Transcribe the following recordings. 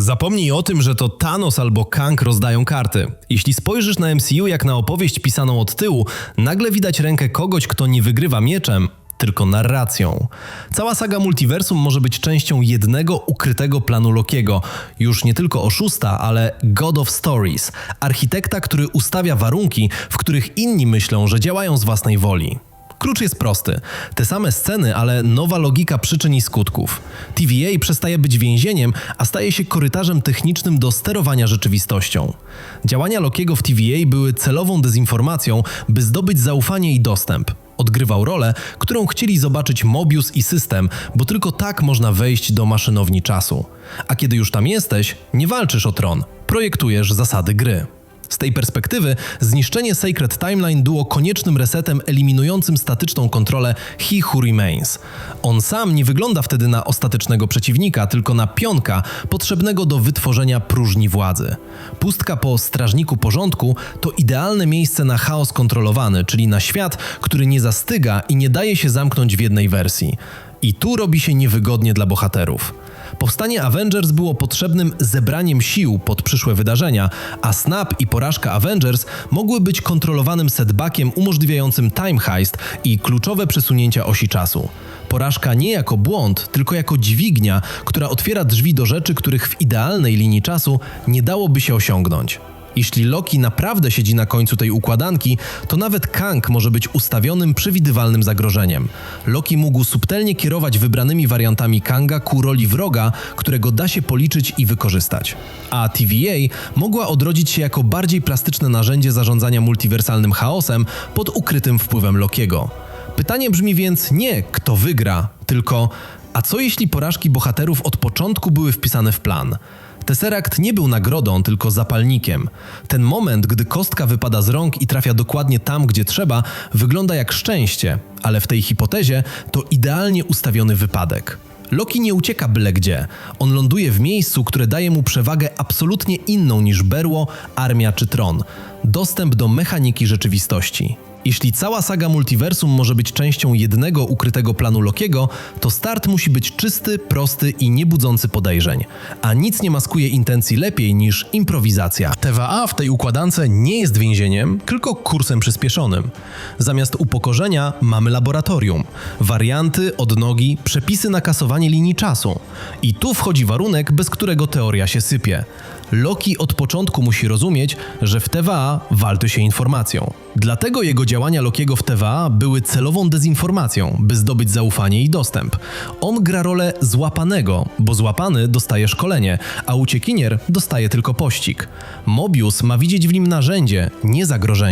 Zapomnij o tym, że to Thanos albo Kang rozdają karty. Jeśli spojrzysz na MCU jak na opowieść pisaną od tyłu, nagle widać rękę kogoś, kto nie wygrywa mieczem, tylko narracją. Cała saga multiversum może być częścią jednego ukrytego planu Lokiego. Już nie tylko oszusta, ale God of Stories. Architekta, który ustawia warunki, w których inni myślą, że działają z własnej woli. Klucz jest prosty. Te same sceny, ale nowa logika przyczyn i skutków. TVA przestaje być więzieniem, a staje się korytarzem technicznym do sterowania rzeczywistością. Działania Lokiego w TVA były celową dezinformacją, by zdobyć zaufanie i dostęp. Odgrywał rolę, którą chcieli zobaczyć Mobius i system, bo tylko tak można wejść do maszynowni czasu. A kiedy już tam jesteś, nie walczysz o tron, projektujesz zasady gry. Z tej perspektywy zniszczenie Sacred Timeline było koniecznym resetem eliminującym statyczną kontrolę He Who Remains. On sam nie wygląda wtedy na ostatecznego przeciwnika, tylko na pionka potrzebnego do wytworzenia próżni władzy. Pustka po strażniku porządku to idealne miejsce na chaos kontrolowany, czyli na świat, który nie zastyga i nie daje się zamknąć w jednej wersji. I tu robi się niewygodnie dla bohaterów. Powstanie Avengers było potrzebnym zebraniem sił pod przyszłe wydarzenia, a Snap i porażka Avengers mogły być kontrolowanym setbackiem umożliwiającym time heist i kluczowe przesunięcia osi czasu. Porażka nie jako błąd, tylko jako dźwignia, która otwiera drzwi do rzeczy, których w idealnej linii czasu nie dałoby się osiągnąć. Jeśli Loki naprawdę siedzi na końcu tej układanki, to nawet Kang może być ustawionym, przewidywalnym zagrożeniem. Loki mógł subtelnie kierować wybranymi wariantami Kanga ku roli wroga, którego da się policzyć i wykorzystać. A TVA mogła odrodzić się jako bardziej plastyczne narzędzie zarządzania multiwersalnym chaosem pod ukrytym wpływem Lokiego. Pytanie brzmi więc nie kto wygra, tylko a co jeśli porażki bohaterów od początku były wpisane w plan? Tesseract nie był nagrodą, tylko zapalnikiem. Ten moment, gdy kostka wypada z rąk i trafia dokładnie tam, gdzie trzeba, wygląda jak szczęście, ale w tej hipotezie to idealnie ustawiony wypadek. Loki nie ucieka byle gdzie. On ląduje w miejscu, które daje mu przewagę absolutnie inną niż berło, armia czy tron. Dostęp do mechaniki rzeczywistości. Jeśli cała saga multiversum może być częścią jednego ukrytego planu Lokiego, to start musi być czysty, prosty i niebudzący podejrzeń. A nic nie maskuje intencji lepiej niż improwizacja. TVA w tej układance nie jest więzieniem, tylko kursem przyspieszonym. Zamiast upokorzenia mamy laboratorium. Warianty, odnogi, przepisy na kasowanie linii czasu. I tu wchodzi warunek, bez którego teoria się sypie. Loki od początku musi rozumieć, że w TVA walczy się informacją. Dlatego jego działania Lokiego w TVA były celową dezinformacją, by zdobyć zaufanie i dostęp. On gra rolę złapanego, bo złapany dostaje szkolenie, a uciekinier dostaje tylko pościg. Mobius ma widzieć w nim narzędzie, nie zagrożenie.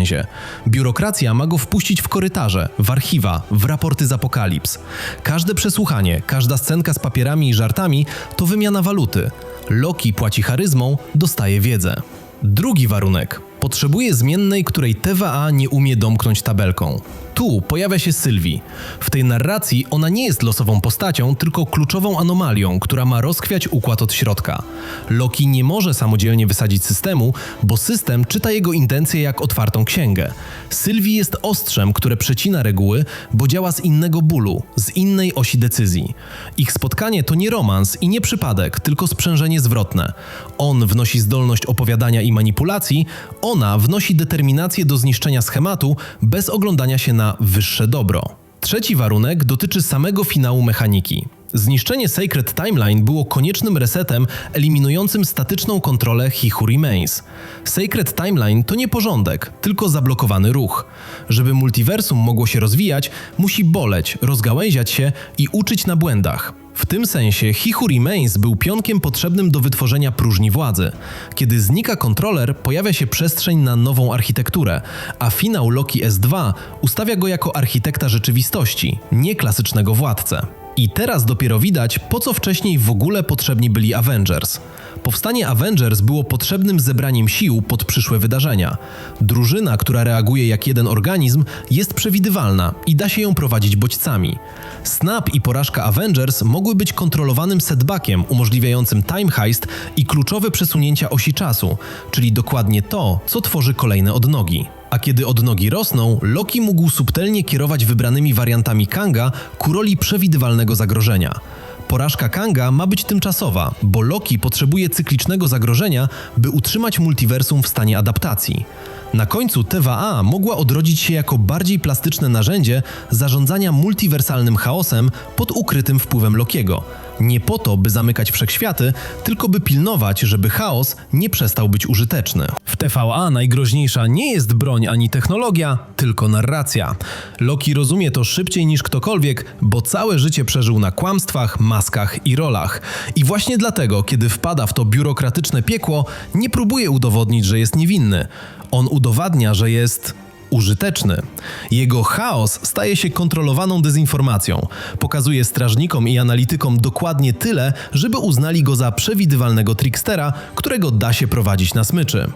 Biurokracja ma go wpuścić w korytarze, w archiwa, w raporty z apokalips. Każde przesłuchanie, każda scenka z papierami i żartami to wymiana waluty. Loki płaci charyzmą, dostaje wiedzę. Drugi warunek. Potrzebuje zmiennej, której TVA nie umie domknąć tabelką. Tu pojawia się Sylwii. W tej narracji ona nie jest losową postacią, tylko kluczową anomalią, która ma rozkwiać układ od środka. Loki nie może samodzielnie wysadzić systemu, bo system czyta jego intencje jak otwartą księgę. Sylwii jest ostrzem, które przecina reguły, bo działa z innego bólu, z innej osi decyzji. Ich spotkanie to nie romans i nie przypadek, tylko sprzężenie zwrotne. On wnosi zdolność opowiadania i manipulacji, ona wnosi determinację do zniszczenia schematu bez oglądania się na wyższe dobro. Trzeci warunek dotyczy samego finału mechaniki. Zniszczenie Sacred Timeline było koniecznym resetem eliminującym statyczną kontrolę He Who Remains. Sacred Timeline to nie porządek, tylko zablokowany ruch. Żeby multiversum mogło się rozwijać, musi boleć, rozgałęziać się i uczyć na błędach. W tym sensie He Who Remains był pionkiem potrzebnym do wytworzenia próżni władzy. Kiedy znika kontroler, pojawia się przestrzeń na nową architekturę, a finał Loki S2 ustawia go jako architekta rzeczywistości, nie klasycznego władcę. I teraz dopiero widać, po co wcześniej w ogóle potrzebni byli Avengers. Powstanie Avengers było potrzebnym zebraniem sił pod przyszłe wydarzenia. Drużyna, która reaguje jak jeden organizm, jest przewidywalna i da się ją prowadzić bodźcami. Snap i porażka Avengers mogły być kontrolowanym setbackiem umożliwiającym time heist i kluczowe przesunięcia osi czasu, czyli dokładnie to, co tworzy kolejne odnogi. A kiedy odnogi rosną, Loki mógł subtelnie kierować wybranymi wariantami Kanga ku roli przewidywalnego zagrożenia. Porażka Kanga ma być tymczasowa, bo Loki potrzebuje cyklicznego zagrożenia, by utrzymać multiversum w stanie adaptacji. Na końcu TVA mogła odrodzić się jako bardziej plastyczne narzędzie zarządzania multiwersalnym chaosem pod ukrytym wpływem Lokiego. Nie po to, by zamykać wszechświaty, tylko by pilnować, żeby chaos nie przestał być użyteczny. W TVA najgroźniejsza nie jest broń ani technologia, tylko narracja. Loki rozumie to szybciej niż ktokolwiek, bo całe życie przeżył na kłamstwach, maskach i rolach. I właśnie dlatego, kiedy wpada w to biurokratyczne piekło, nie próbuje udowodnić, że jest niewinny. On udowadnia, że jest użyteczny. Jego chaos staje się kontrolowaną dezinformacją. Pokazuje strażnikom i analitykom dokładnie tyle, żeby uznali go za przewidywalnego trickstera, którego da się prowadzić na smyczy.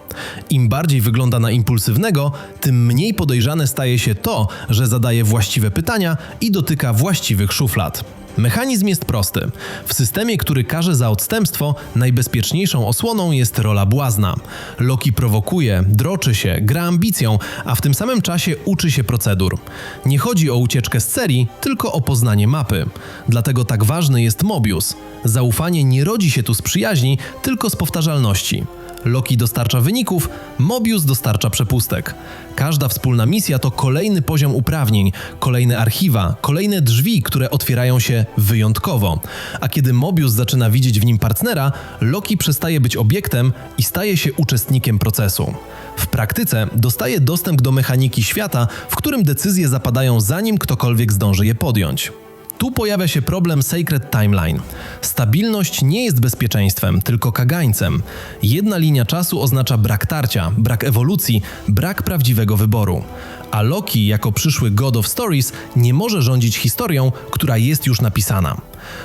Im bardziej wygląda na impulsywnego, tym mniej podejrzane staje się to, że zadaje właściwe pytania i dotyka właściwych szuflad. Mechanizm jest prosty. W systemie, który karze za odstępstwo, najbezpieczniejszą osłoną jest rola błazna. Loki prowokuje, droczy się, gra ambicją, a w tym samym czasie uczy się procedur. Nie chodzi o ucieczkę z serii, tylko o poznanie mapy. Dlatego tak ważny jest Mobius. Zaufanie nie rodzi się tu z przyjaźni, tylko z powtarzalności. Loki dostarcza wyników, Mobius dostarcza przepustek. Każda wspólna misja to kolejny poziom uprawnień, kolejne archiwa, kolejne drzwi, które otwierają się wyjątkowo. A kiedy Mobius zaczyna widzieć w nim partnera, Loki przestaje być obiektem i staje się uczestnikiem procesu. W praktyce dostaje dostęp do mechaniki świata, w którym decyzje zapadają zanim ktokolwiek zdąży je podjąć. Tu pojawia się problem Sacred Timeline. Stabilność nie jest bezpieczeństwem, tylko kagańcem. Jedna linia czasu oznacza brak tarcia, brak ewolucji, brak prawdziwego wyboru. A Loki, jako przyszły God of Stories, nie może rządzić historią, która jest już napisana.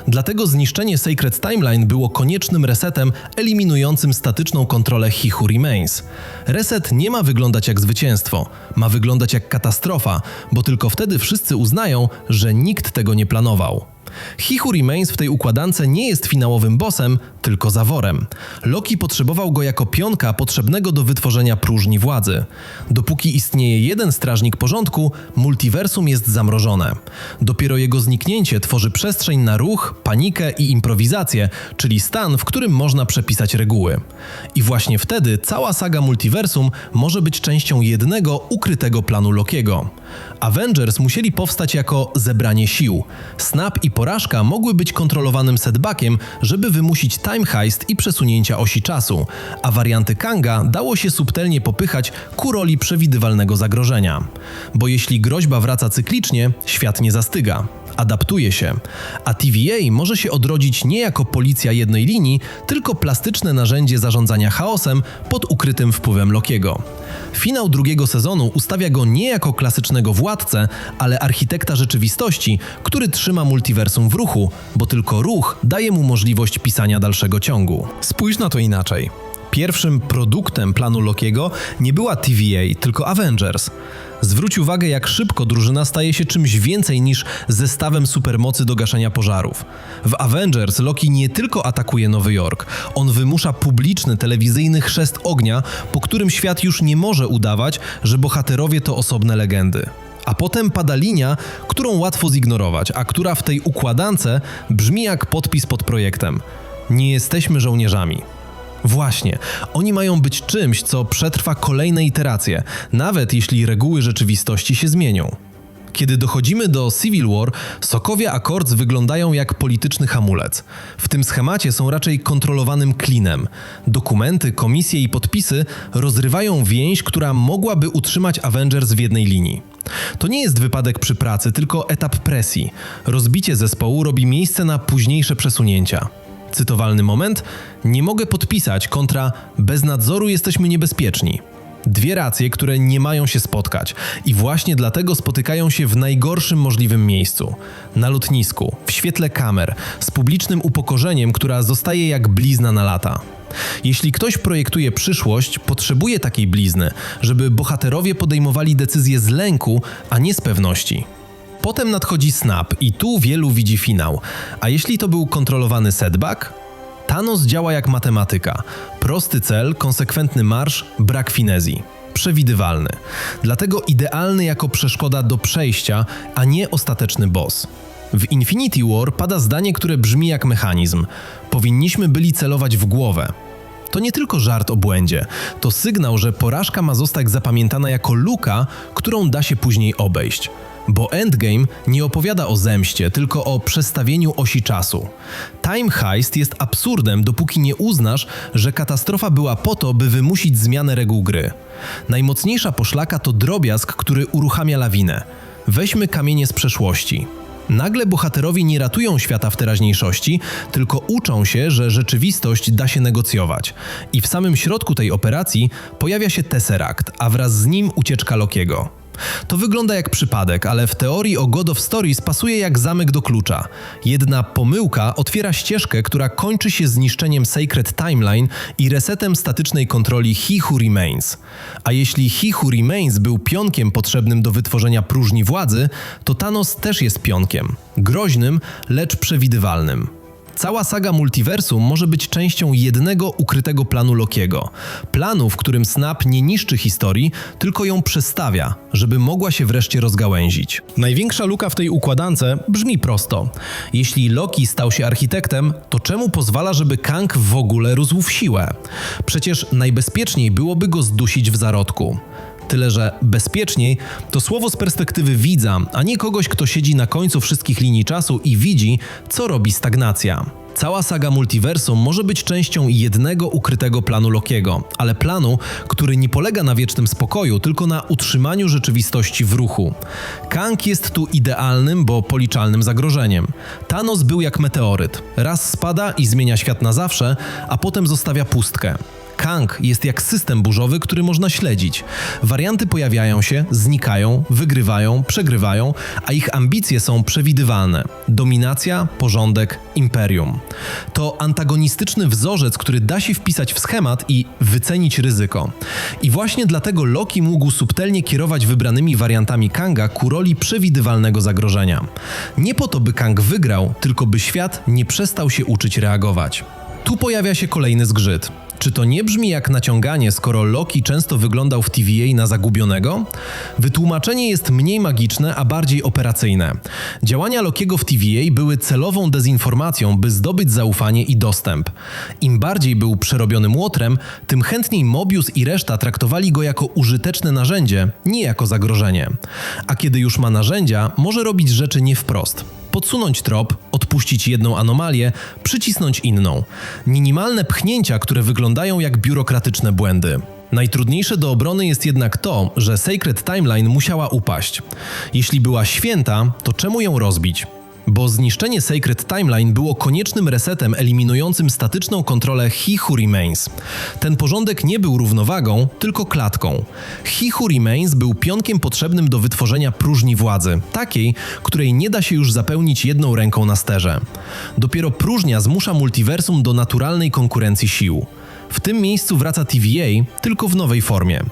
Dlatego zniszczenie Sacred Timeline było koniecznym resetem eliminującym statyczną kontrolę He Who Remains. Reset nie ma wyglądać jak zwycięstwo, ma wyglądać jak katastrofa, bo tylko wtedy wszyscy uznają, że nikt tego nie planował. He Remains w tej układance nie jest finałowym bossem, tylko zaworem. Loki potrzebował go jako pionka potrzebnego do wytworzenia próżni władzy. Dopóki istnieje jeden strażnik porządku, multiversum jest zamrożone. Dopiero jego zniknięcie tworzy przestrzeń na ruch, panikę i improwizację, czyli stan, w którym można przepisać reguły. I właśnie wtedy cała saga multiversum może być częścią jednego ukrytego planu Lokiego. Avengers musieli powstać jako zebranie sił. Snap i porażka mogły być kontrolowanym setbackiem, żeby wymusić time heist i przesunięcia osi czasu, a warianty Kanga dało się subtelnie popychać ku roli przewidywalnego zagrożenia. Bo jeśli groźba wraca cyklicznie, świat nie zastyga adaptuje się, a TVA może się odrodzić nie jako policja jednej linii, tylko plastyczne narzędzie zarządzania chaosem pod ukrytym wpływem Lokiego. Finał drugiego sezonu ustawia go nie jako klasycznego władcę, ale architekta rzeczywistości, który trzyma multiversum w ruchu, bo tylko ruch daje mu możliwość pisania dalszego ciągu. Spójrz na to inaczej. Pierwszym produktem planu Lokiego nie była TVA, tylko Avengers. Zwróć uwagę, jak szybko drużyna staje się czymś więcej niż zestawem supermocy do gaszenia pożarów. W Avengers Loki nie tylko atakuje Nowy Jork, on wymusza publiczny, telewizyjny chrzest ognia, po którym świat już nie może udawać, że bohaterowie to osobne legendy. A potem pada linia, którą łatwo zignorować, a która w tej układance brzmi jak podpis pod projektem. Nie jesteśmy żołnierzami. Właśnie, oni mają być czymś, co przetrwa kolejne iteracje, nawet jeśli reguły rzeczywistości się zmienią. Kiedy dochodzimy do Civil War, Sokowie Accords wyglądają jak polityczny hamulec. W tym schemacie są raczej kontrolowanym klinem. Dokumenty, komisje i podpisy rozrywają więź, która mogłaby utrzymać Avengers w jednej linii. To nie jest wypadek przy pracy, tylko etap presji. Rozbicie zespołu robi miejsce na późniejsze przesunięcia. Cytowalny moment: Nie mogę podpisać kontra bez nadzoru jesteśmy niebezpieczni. Dwie racje, które nie mają się spotkać i właśnie dlatego spotykają się w najgorszym możliwym miejscu na lotnisku, w świetle kamer, z publicznym upokorzeniem, która zostaje jak blizna na lata. Jeśli ktoś projektuje przyszłość, potrzebuje takiej blizny, żeby bohaterowie podejmowali decyzje z lęku, a nie z pewności. Potem nadchodzi snap i tu wielu widzi finał. A jeśli to był kontrolowany setback? Thanos działa jak matematyka. Prosty cel, konsekwentny marsz, brak finezji. Przewidywalny. Dlatego idealny jako przeszkoda do przejścia, a nie ostateczny boss. W Infinity War pada zdanie, które brzmi jak mechanizm. Powinniśmy byli celować w głowę. To nie tylko żart o błędzie, to sygnał, że porażka ma zostać zapamiętana jako luka, którą da się później obejść. Bo Endgame nie opowiada o zemście, tylko o przestawieniu osi czasu. Time Heist jest absurdem, dopóki nie uznasz, że katastrofa była po to, by wymusić zmianę reguł gry. Najmocniejsza poszlaka to drobiazg, który uruchamia lawinę. Weźmy kamienie z przeszłości. Nagle bohaterowie nie ratują świata w teraźniejszości, tylko uczą się, że rzeczywistość da się negocjować. I w samym środku tej operacji pojawia się Tesseract, a wraz z nim ucieczka Lokiego. To wygląda jak przypadek, ale w teorii o God of Stories pasuje jak zamek do klucza. Jedna pomyłka otwiera ścieżkę, która kończy się zniszczeniem Sacred Timeline i resetem statycznej kontroli He Who Remains. A jeśli He Who Remains był pionkiem potrzebnym do wytworzenia próżni władzy, to Thanos też jest pionkiem. Groźnym, lecz przewidywalnym. Cała saga multiversum może być częścią jednego ukrytego planu Lokiego. Planu, w którym Snap nie niszczy historii, tylko ją przestawia, żeby mogła się wreszcie rozgałęzić. Największa luka w tej układance brzmi prosto. Jeśli Loki stał się architektem, to czemu pozwala, żeby Kang w ogóle rósł w siłę? Przecież najbezpieczniej byłoby go zdusić w zarodku. Tyle, że bezpieczniej to słowo z perspektywy widza, a nie kogoś, kto siedzi na końcu wszystkich linii czasu i widzi, co robi stagnacja. Cała saga multiversum może być częścią jednego ukrytego planu Lokiego, ale planu, który nie polega na wiecznym spokoju, tylko na utrzymaniu rzeczywistości w ruchu. Kang jest tu idealnym, bo policzalnym zagrożeniem. Thanos był jak meteoryt. Raz spada i zmienia świat na zawsze, a potem zostawia pustkę. Kang jest jak system burzowy, który można śledzić. Warianty pojawiają się, znikają, wygrywają, przegrywają, a ich ambicje są przewidywalne. Dominacja, porządek, imperium. To antagonistyczny wzorzec, który da się wpisać w schemat i wycenić ryzyko. I właśnie dlatego Loki mógł subtelnie kierować wybranymi wariantami Kanga ku roli przewidywalnego zagrożenia. Nie po to, by Kang wygrał, tylko by świat nie przestał się uczyć reagować. Tu pojawia się kolejny zgrzyt. Czy to nie brzmi jak naciąganie, skoro Loki często wyglądał w TVA na zagubionego? Wytłumaczenie jest mniej magiczne, a bardziej operacyjne. Działania Lokiego w TVA były celową dezinformacją, by zdobyć zaufanie i dostęp. Im bardziej był przerobionym łotrem, tym chętniej Mobius i reszta traktowali go jako użyteczne narzędzie, nie jako zagrożenie. A kiedy już ma narzędzia, może robić rzeczy nie wprost podsunąć trop, odpuścić jedną anomalię, przycisnąć inną. Minimalne pchnięcia, które wyglądają jak biurokratyczne błędy. Najtrudniejsze do obrony jest jednak to, że Sacred Timeline musiała upaść. Jeśli była święta, to czemu ją rozbić? Bo zniszczenie Sacred Timeline było koniecznym resetem eliminującym statyczną kontrolę He Who Remains. Ten porządek nie był równowagą, tylko klatką. He Who Remains był pionkiem potrzebnym do wytworzenia próżni władzy, takiej, której nie da się już zapełnić jedną ręką na sterze. Dopiero próżnia zmusza multiversum do naturalnej konkurencji sił. W tym miejscu wraca TVA, tylko w nowej formie.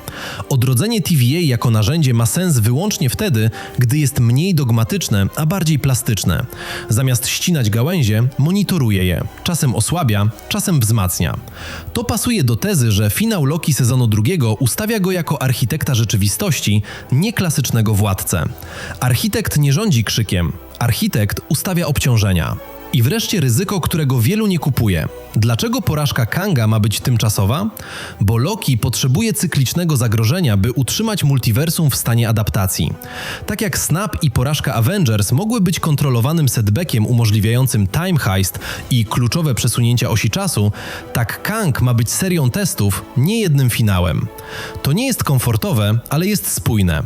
Odrodzenie TVA jako narzędzie ma sens wyłącznie wtedy, gdy jest mniej dogmatyczne, a bardziej plastyczne. Zamiast ścinać gałęzie, monitoruje je. Czasem osłabia, czasem wzmacnia. To pasuje do tezy, że finał Loki sezonu drugiego ustawia go jako architekta rzeczywistości, nie klasycznego władcę. Architekt nie rządzi krzykiem, architekt ustawia obciążenia. I wreszcie ryzyko, którego wielu nie kupuje. Dlaczego porażka Kanga ma być tymczasowa? Bo Loki potrzebuje cyklicznego zagrożenia, by utrzymać multiversum w stanie adaptacji. Tak jak Snap i porażka Avengers mogły być kontrolowanym setbackiem umożliwiającym time heist i kluczowe przesunięcia osi czasu, tak Kang ma być serią testów, nie jednym finałem. To nie jest komfortowe, ale jest spójne.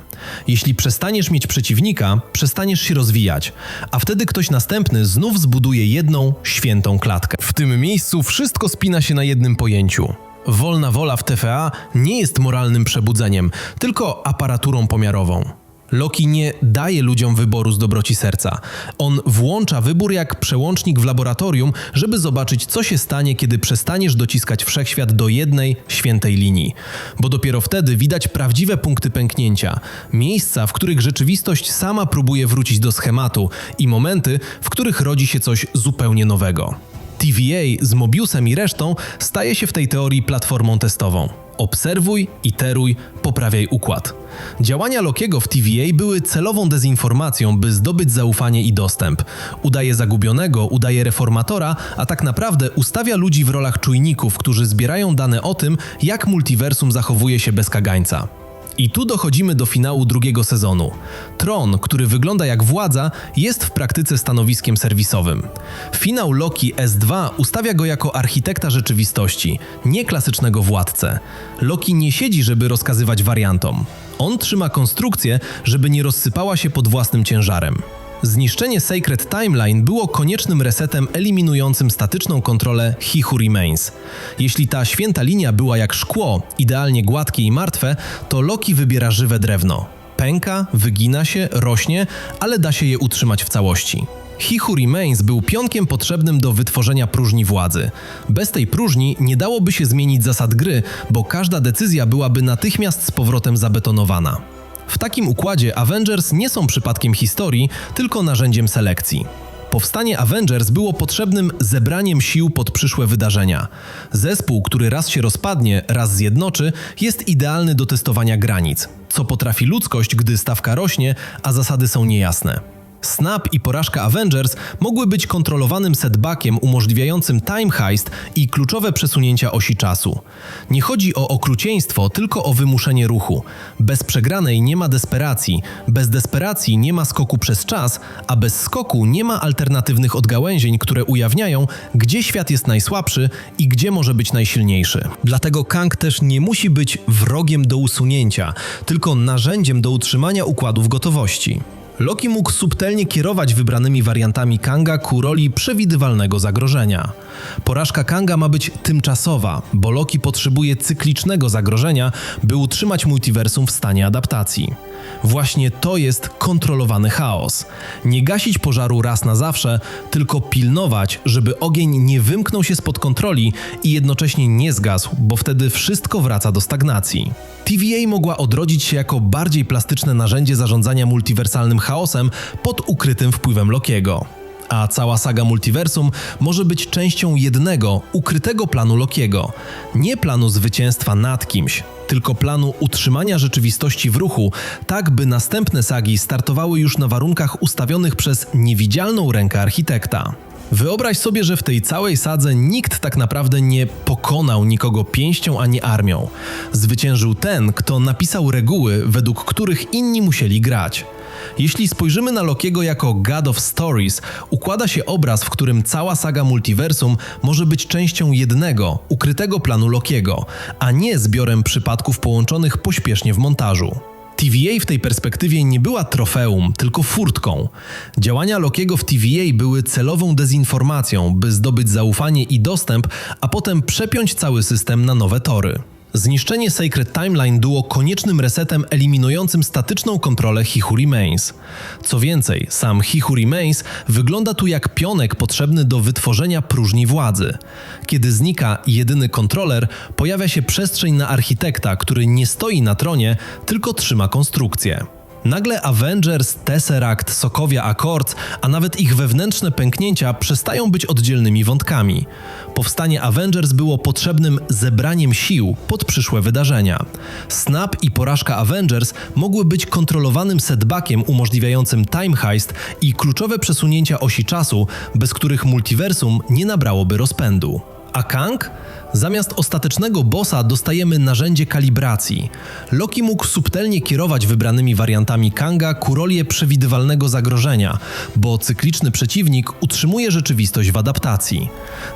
Jeśli przestaniesz mieć przeciwnika, przestaniesz się rozwijać, a wtedy ktoś następny znów zbuduje jedną, świętą klatkę. W tym miejscu wszystko spina się na jednym pojęciu. Wolna wola w TFA nie jest moralnym przebudzeniem, tylko aparaturą pomiarową. Loki nie daje ludziom wyboru z dobroci serca. On włącza wybór jak przełącznik w laboratorium, żeby zobaczyć, co się stanie, kiedy przestaniesz dociskać wszechświat do jednej, świętej linii. Bo dopiero wtedy widać prawdziwe punkty pęknięcia, miejsca, w których rzeczywistość sama próbuje wrócić do schematu i momenty, w których rodzi się coś zupełnie nowego. TVA z Mobiusem i resztą staje się w tej teorii platformą testową. Obserwuj, iteruj, poprawiaj układ. Działania Lokiego w TVA były celową dezinformacją, by zdobyć zaufanie i dostęp. Udaje zagubionego, udaje reformatora, a tak naprawdę ustawia ludzi w rolach czujników, którzy zbierają dane o tym, jak multiversum zachowuje się bez kagańca. I tu dochodzimy do finału drugiego sezonu. Tron, który wygląda jak władza, jest w praktyce stanowiskiem serwisowym. Finał Loki S2 ustawia go jako architekta rzeczywistości, nie klasycznego władcę. Loki nie siedzi, żeby rozkazywać wariantom. On trzyma konstrukcję, żeby nie rozsypała się pod własnym ciężarem. Zniszczenie Sacred Timeline było koniecznym resetem eliminującym statyczną kontrolę He Who Remains. Jeśli ta święta linia była jak szkło, idealnie gładkie i martwe, to Loki wybiera żywe drewno. Pęka, wygina się, rośnie, ale da się je utrzymać w całości. He Who Remains był pionkiem potrzebnym do wytworzenia próżni władzy. Bez tej próżni nie dałoby się zmienić zasad gry, bo każda decyzja byłaby natychmiast z powrotem zabetonowana. W takim układzie Avengers nie są przypadkiem historii, tylko narzędziem selekcji. Powstanie Avengers było potrzebnym zebraniem sił pod przyszłe wydarzenia. Zespół, który raz się rozpadnie, raz zjednoczy, jest idealny do testowania granic. Co potrafi ludzkość, gdy stawka rośnie, a zasady są niejasne. Snap i porażka Avengers mogły być kontrolowanym setbackiem umożliwiającym time heist i kluczowe przesunięcia osi czasu. Nie chodzi o okrucieństwo, tylko o wymuszenie ruchu. Bez przegranej nie ma desperacji, bez desperacji nie ma skoku przez czas, a bez skoku nie ma alternatywnych odgałęzień, które ujawniają, gdzie świat jest najsłabszy i gdzie może być najsilniejszy. Dlatego Kang też nie musi być wrogiem do usunięcia, tylko narzędziem do utrzymania układu w gotowości. Loki mógł subtelnie kierować wybranymi wariantami Kanga ku roli przewidywalnego zagrożenia. Porażka Kanga ma być tymczasowa, bo Loki potrzebuje cyklicznego zagrożenia, by utrzymać multiversum w stanie adaptacji. Właśnie to jest kontrolowany chaos. Nie gasić pożaru raz na zawsze, tylko pilnować, żeby ogień nie wymknął się spod kontroli i jednocześnie nie zgasł, bo wtedy wszystko wraca do stagnacji. TVA mogła odrodzić się jako bardziej plastyczne narzędzie zarządzania multiwersalnym chaosem pod ukrytym wpływem Lokiego. A cała saga multiversum może być częścią jednego, ukrytego planu Lokiego. Nie planu zwycięstwa nad kimś, tylko planu utrzymania rzeczywistości w ruchu, tak by następne sagi startowały już na warunkach ustawionych przez niewidzialną rękę architekta. Wyobraź sobie, że w tej całej sadze nikt tak naprawdę nie pokonał nikogo pięścią ani armią. Zwyciężył ten, kto napisał reguły, według których inni musieli grać. Jeśli spojrzymy na Lokiego jako God of Stories, układa się obraz, w którym cała saga multiversum może być częścią jednego, ukrytego planu Lokiego, a nie zbiorem przypadków połączonych pośpiesznie w montażu. TVA w tej perspektywie nie była trofeum, tylko furtką. Działania Lokiego w TVA były celową dezinformacją, by zdobyć zaufanie i dostęp, a potem przepiąć cały system na nowe tory. Zniszczenie Sacred Timeline było koniecznym resetem eliminującym statyczną kontrolę Who Remains. Co więcej, sam Who Remains wygląda tu jak pionek potrzebny do wytworzenia próżni władzy. Kiedy znika jedyny kontroler, pojawia się przestrzeń na architekta, który nie stoi na tronie, tylko trzyma konstrukcję. Nagle Avengers, Tesseract, Sokovia Accords, a nawet ich wewnętrzne pęknięcia przestają być oddzielnymi wątkami. Powstanie Avengers było potrzebnym zebraniem sił pod przyszłe wydarzenia. Snap i porażka Avengers mogły być kontrolowanym setbackiem umożliwiającym time heist i kluczowe przesunięcia osi czasu, bez których multiversum nie nabrałoby rozpędu. A Kang? Zamiast ostatecznego bossa dostajemy narzędzie kalibracji. Loki mógł subtelnie kierować wybranymi wariantami Kanga ku roli przewidywalnego zagrożenia, bo cykliczny przeciwnik utrzymuje rzeczywistość w adaptacji.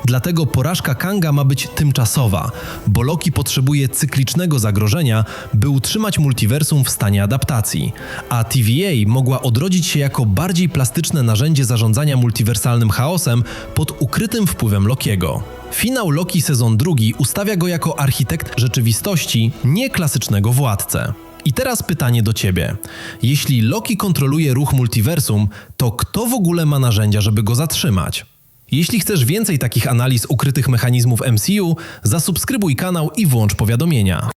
Dlatego porażka Kanga ma być tymczasowa, bo Loki potrzebuje cyklicznego zagrożenia, by utrzymać multiversum w stanie adaptacji, a TVA mogła odrodzić się jako bardziej plastyczne narzędzie zarządzania multiwersalnym chaosem pod ukrytym wpływem Lokiego. Finał Loki sezon drugi ustawia go jako architekt rzeczywistości, nie klasycznego władcę. I teraz pytanie do ciebie. Jeśli Loki kontroluje ruch multiversum, to kto w ogóle ma narzędzia, żeby go zatrzymać? Jeśli chcesz więcej takich analiz ukrytych mechanizmów MCU, zasubskrybuj kanał i włącz powiadomienia.